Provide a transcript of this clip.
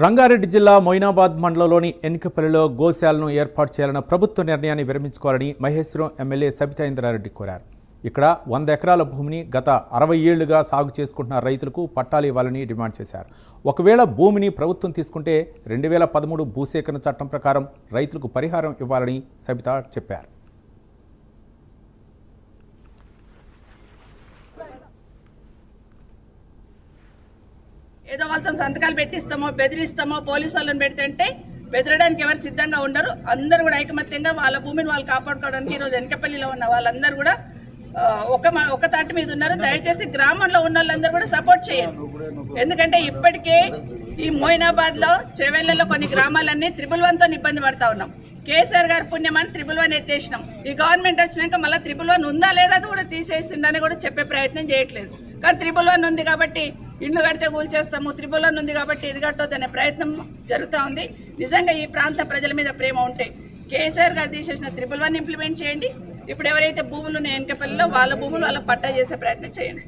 రంగారెడ్డి జిల్లా మొయినాబాద్ మండలంలోని ఎన్నికపల్లిలో గోశాలను ఏర్పాటు చేయాలన్న ప్రభుత్వ నిర్ణయాన్ని విరమించుకోవాలని మహేశ్వరం ఎమ్మెల్యే సబితా ఇంద్రారెడ్డి కోరారు. ఇక్కడ వంద ఎకరాల భూమిని గత అరవై ఏళ్ళుగా సాగు చేసుకుంటున్న రైతులకు పట్టాలు ఇవ్వాలని డిమాండ్ చేశారు. ఒకవేళ భూమిని ప్రభుత్వం తీసుకుంటే రెండు వేల పదమూడు భూసేకరణ చట్టం ప్రకారం రైతులకు పరిహారం ఇవ్వాలని సబితా చెప్పారు. ఏదో వాళ్ళతో సంతకాలు పెట్టిస్తామో బెదిరిస్తామో పోలీసు వాళ్ళని పెడితే బెదరడానికి ఎవరు సిద్ధంగా ఉండరు. అందరూ కూడా ఐకమత్యంగా వాళ్ళ భూమిని వాళ్ళు కాపాడుకోవడానికి ఈరోజు వెనకపల్లిలో ఉన్న వాళ్ళందరూ కూడా ఒక మ- ఒక తాటి మీద ఉన్నారు. దయచేసి గ్రామంలో ఉన్న వాళ్ళందరూ కూడా సపోర్ట్ చేయండి. ఎందుకంటే ఇప్పటికే ఈ మోయినాబాద్లో చెవెళ్ళలో కొన్ని గ్రామాలన్నీ త్రిబుల్ వన్తో ఇబ్బంది పడతా ఉన్నాం. కేసీఆర్ గారి పుణ్యమని త్రిబుల్ వన్ ఎత్తేసినాం. ఈ గవర్నమెంట్ వచ్చినాక మళ్ళీ త్రిబుల్ వన్ ఉందా లేదా అది కూడా తీసేసిండని కూడా చెప్పే ప్రయత్నం చేయట్లేదు. కానీ త్రిపుల్ వన్ ఉంది కాబట్టి ఇల్లు కడితే కూల్చేస్తాము త్రిపుల్ ఉంది కాబట్టి ఇది కట్టొద్దు అనే ప్రయత్నం జరుగుతూ ఉంది. నిజంగా ఈ ప్రాంత ప్రజల మీద ప్రేమ ఉంటే కేసీఆర్ గారు తీసేసిన త్రిపుల్ వన్ ఇంప్లిమెంట్ చేయండి. ఇప్పుడు ఎవరైతే భూములు ఉన్నాయో వెనకపల్లిలో వాళ్ళ భూములు వాళ్ళ పట్టా చేసే ప్రయత్నం చేయండి.